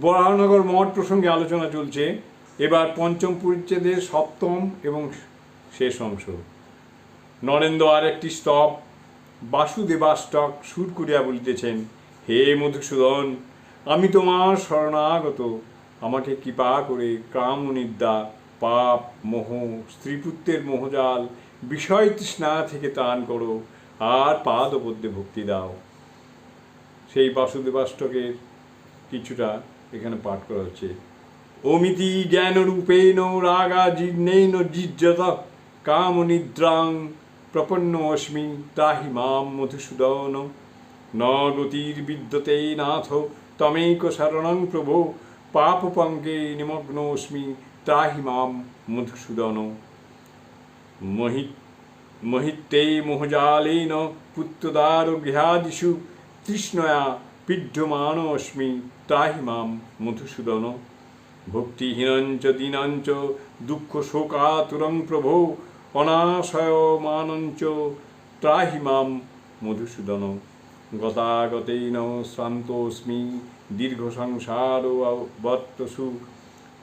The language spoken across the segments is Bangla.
বরাহনগর মঠ প্রসঙ্গে আলোচনা চলছে। এবার পঞ্চম পরিচ্ছেদের সপ্তম এবং শেষ অংশ। নরেন্দ্র আর একটি স্তব। বাসুদেবাষ্টক সুর করিয়া বলিতেছেন, হে মধুসূদন, আমি তোমার শরণাগত। আমাকে কৃপা করে কাম নিদ্রা পাপ, মোহ, স্ত্রীপুত্রের মোহজাল, বিষয় তৃষ্ণা থেকে ত্রাণ করো, আর পাদপদ্যে ভক্তি দাও। সেই বাসুদেবাষ্টকের কিছুটা এখানে পাঠ করা হচ্ছে। অমিতি জ্ঞান রূপেণ রাগা জীর্ণেন জিজ্জত কাম নিদ্রাং প্রপন্ন অস্মি তাহি মাম মধুসূদন। ন গতির বিদ্যতে নাথ, তমেক শরণং প্রভো, পাপ পঙ্কে নিমগ্নোস্মি ত্রাহি মাম মধুসূদন। মহি মহিত্তে মোহজালেন পুত্রদার গৃহাদিষু তৃষ্ণয়া পিড্যমানস্মি ত্রাহি মাম মধুসূদন। ভক্তিহীনঞ্চ দীনঞ্চ দুঃখ শোকাতুরং প্রভো অনাশয়মানঞ্চ মাম মধুসূদন। গতাগতেন শ্রান্তোস্মি দীর্ঘ সংসার বর্তসু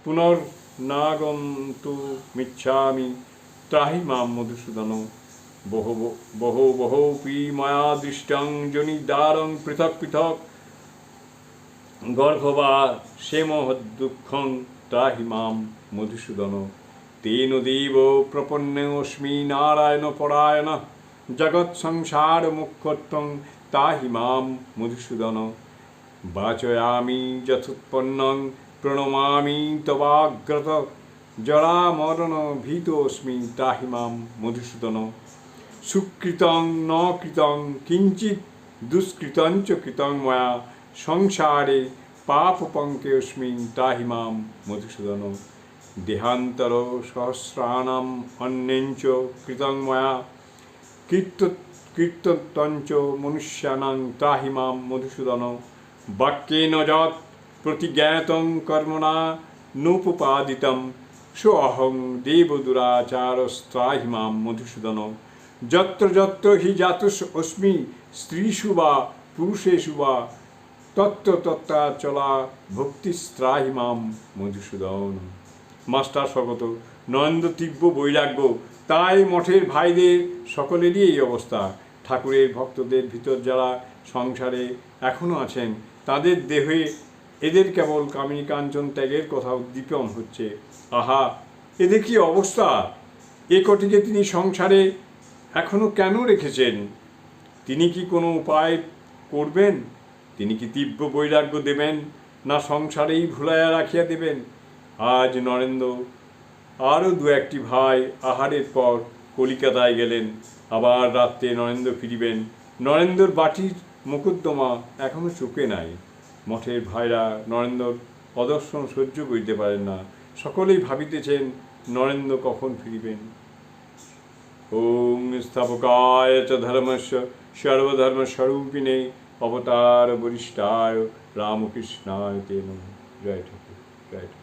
পুনর্নাগন্তু মিচ্ছামি ত্রাহি মাম মধুসূদন। বহু বহু বহুপি ময়া দৃষ্টং জনিদারং পৃথক পৃথক গর্ভবা সেম দুঃখং ত্রাহি মাম মধুসূদন। তেন দেব প্রপন্নস্মি নারায়ণ পরায়ণ। জগৎ সংসার মুখ্যত্বং তাহি মাম মধুসূদন। বাচয়ামি যথুৎপন্নং প্রণমামি তবাগ্রত। জরা মরণ ভীতোস্মি তাহি মাম মধুসূদন। সুকৃতং ন কৃতং কিঞ্চিত দুষ্কৃতঞ্চ কৃতং ময়া সংসারে পাপ পঙ্কেস্মিন তাহি মাম মধুসূদন দেহান্তর সহস্রাণাম অন্যঞ্চ কৃতং কীর্ত কীর্তন্তঞ্চ মনুষ্যানাং তাহি মাম মধুসূদন বাক্যেন যৎ প্রতিজ্ঞাতং কর্মণা নোপপাদিতম সোহং দেবদুরাচারস্ত্রাহি মাম মধুসূদন যত্র যত্র হি জাতুষ অস্মি স্ত্রীষু বা পুরুষেষু বা তত্ত্ব তত্ত্বা চলা ভক্তিস্ত্রাহি মাম মধুসূদন। মাস্টার স্বগত নন্দ তীব্র বৈরাগ্য, তাই মঠের ভাইদের সকলেরই এই অবস্থা। ঠাকুরের ভক্তদের ভিতর যারা সংসারে এখনও আছেন, তাদের দেহে এদের কেবল কামিনী কাঞ্চন ত্যাগের কথা উদ্দীপন হচ্ছে। আহা, এদের কি অবস্থা? এ কটিকে তিনি সংসারে এখনও কেন রেখেছেন? তিনি কি কোনো উপায় করবেন? তিনি কি তীব্র বৈরাগ্য দেবেন? না সংসারেই ভুলাইয়া রাখিয়া দেবেন? আজ নরেন্দ্র, আরও দু একটি ভাই আহারের পর কলিকাতায় গেলেন। আবার রাত্রে নরেন্দ্র ফিরিবেন। নরেন্দ্রর বাটির মুকুদ্দমা এখনও চুকে নাই। মঠের ভাইরা নরেন্দ্রর অদর্শন সহ্য করিতে পারেন না। সকলেই ভাবিতেছেন নরেন্দ্র কখন ফিরিবেন। ওম স্থাপকায় চ ধর্মস্য সর্বধর্মস্বরূপিণে অবতার বরিষ্ঠায় রামকৃষ্ণায় তে নম। জয় ঠাকুর জয় ঠাকুর।